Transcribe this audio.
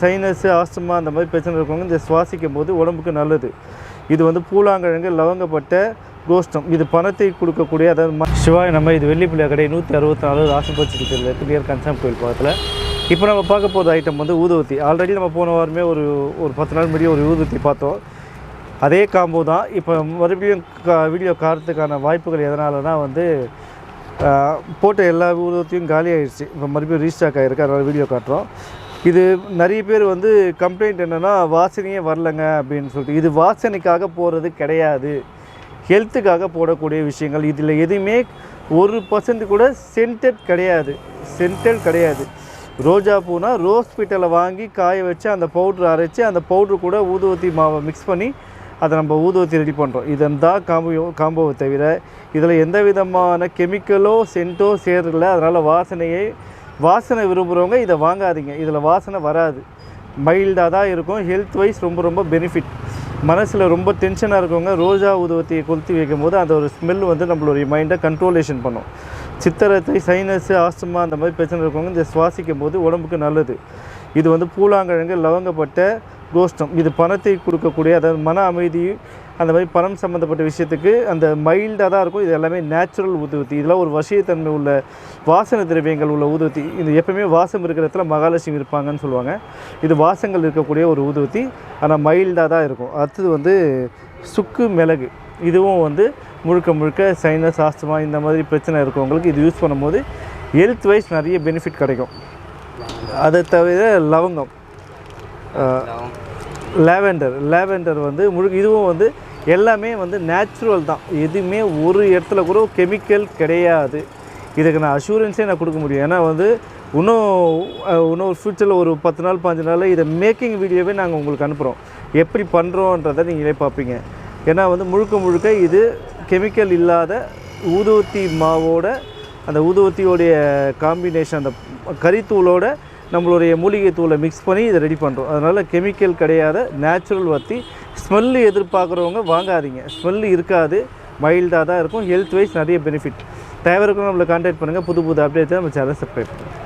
Sinus asthma அந்த மாதிரி பிரச்சனை இருக்கவங்க இந்த சுவாசிக்கும் போது உடம்புக்கு நல்லது. இது வந்து பூலாங்கிழங்கு லவங்கப்பட்ட கோஷ்டம். இது பணத்தை கொடுக்கக்கூடிய அதாவது சிவாய் நம்ம இது வெள்ளிப்பிள்ளை கடை நூற்றி அறுபத்தி நாலு ராசபட்சத்தில் இருக்குது நியர் கன்சாம் கோயில் பக்கத்தில். இப்போ நம்ம பார்க்க போகிற ஐட்டம் வந்து ஊதுவத்தி. ஆல்ரெடி நம்ம போன வாரமே ஒரு ஒரு பத்து நாள் முன்னாடி ஒரு ஊதுவத்தி பார்த்தோம். அதே காம்போ தான். இப்போ மறுபடியும் கா வீடியோ காரத்துக்கான வாய்ப்புகள் எதனாலனா வந்து போட்ட எல்லா ஊதத்தையும் காலி இப்போ மறுபடியும் ரீஸ்டாக் ஆகிருக்கு அதனால் வீடியோ காட்டுறோம். இது நிறைய பேர் வந்து கம்ப்ளைண்ட் என்னென்னா வாசனையே வரலங்க அப்படின்னு சொல்லிட்டு. இது வாசனைக்காக போகிறது கிடையாது. ஹெல்த்துக்காக போடக்கூடிய விஷயங்கள். இதில் எதுவுமே ஒரு பர்சன்ட் கூட சென்டட் கிடையாது. சென்டட் கிடையாது. ரோஜா பூனா ரோஸ் பீட்டலை வாங்கி காய வச்சு அந்த பவுட்ரு அரைச்சி அந்த பவுட்ரு கூட ஊதுவத்தி மாவை மிக்ஸ் பண்ணி அதை நம்ம ஊதுவத்தி ரெடி பண்ணுறோம் இதன் தான் காம்போ காம்போவை தவிர இதில் எந்த விதமான கெமிக்கலோ சென்ட்டோ சேரல அதனால் வாசனையை வாசனை விரும்புகிறவங்க இதை வாங்காதீங்க. இதில் வாசனை வராது. மைல்டாக தான் இருக்கும். ஹெல்த் வைஸ் ரொம்ப ரொம்ப பெனிஃபிட் மனசில் ரொம்ப டென்ஷனாக இருக்கவங்க ரோஜா உதவத்தியை கொளுத்தி வைக்கும் போது அந்த ஒரு ஸ்மெல் வந்து நம்மளுடைய மைண்டை கண்ட்ரோலேஷன் பண்ணும். சித்தரத்தை சைனஸ் ஆஸ்துமா அந்த மாதிரி பிரச்சனை இருக்கவங்க இந்த சுவாசிக்கும் போது உடம்புக்கு நல்லது. இது வந்து பூலாங்கிழங்கு லவங்கப்பட்ட கோஷ்டம். இது பணத்தை கொடுக்கக்கூடிய அதாவது மன அமைதியை அந்த மாதிரி பணம் சம்மந்தப்பட்ட விஷயத்துக்கு அந்த மைல்டாக தான் இருக்கும். இது எல்லாமே நேச்சுரல் ஊதுவத்தி இதெல்லாம் ஒரு வசியத்தன்மை உள்ள வாசனை திரவியங்கள் உள்ள ஊதுவத்தி இது எப்பவுமே வாசம் இருக்கிற இடத்துல மகாலட்சுமி இருப்பாங்கன்னு சொல்லுவாங்க. இது வாசங்கள் இருக்கக்கூடிய ஒரு ஊதுவத்தி ஆனால் மைல்டாக தான் இருக்கும். அடுத்தது வந்து சுக்கு மிளகு. இதுவும் வந்து முழுக்க முழுக்க சைனஸ் ஆஸ்துமா இந்த மாதிரி பிரச்சனை இருக்கவங்களுக்கு இது யூஸ் பண்ணும்போது ஹெல்த் வைஸ் நிறைய பெனிஃபிட் கிடைக்கும். அதை தவிர லவங்கம் லேவெண்டர் லேவெண்டர் வந்து முழு இதுவும் வந்து எல்லாமே வந்து நேச்சுரல் தான். எதுவுமே ஒரு இடத்துல கூட கெமிக்கல் கிடையாது. இதுக்கு நான் அஷூரன்ஸே நான் கொடுக்க முடியும். ஏன்னா வந்து இன்னும் இன்னும் ஒரு ஃப்யூச்சரில் ஒரு பத்து நாள் பாஞ்சு நாளில் இதை மேக்கிங் வீடியோவே நாங்கள் உங்களுக்கு அனுப்புகிறோம் எப்படி பண்ணுறோன்றதை நீங்களே பார்ப்பீங்க. ஏன்னா வந்து முழுக்க முழுக்க இது கெமிக்கல் இல்லாத ஊதுவத்தி மாவோட அந்த ஊதுவத்தியோடைய காம்பினேஷன் அந்த கறித்தூளோட நம்மளுடைய மூலிகை தூளை மிக்ஸ் பண்ணி இதை ரெடி பண்ணுறோம் அதனால் கெமிக்கல் கிடையாத நேச்சுரல் வத்தி ஸ்மெல்லு எதிர்பார்க்குறவங்க வாங்காதீங்க. ஸ்மெல்லு இருக்காது மைல்டாக தான் இருக்கும். ஹெல்த் வைஸ் நிறைய பெனிஃபிட் தேவை இருக்கும் நம்மளை கான்டாக்ட் பண்ணுங்கள் புது புது அப்டேட் நம்ம சேனல் சப்ஸ்கிரைப் பண்ணுங்கள்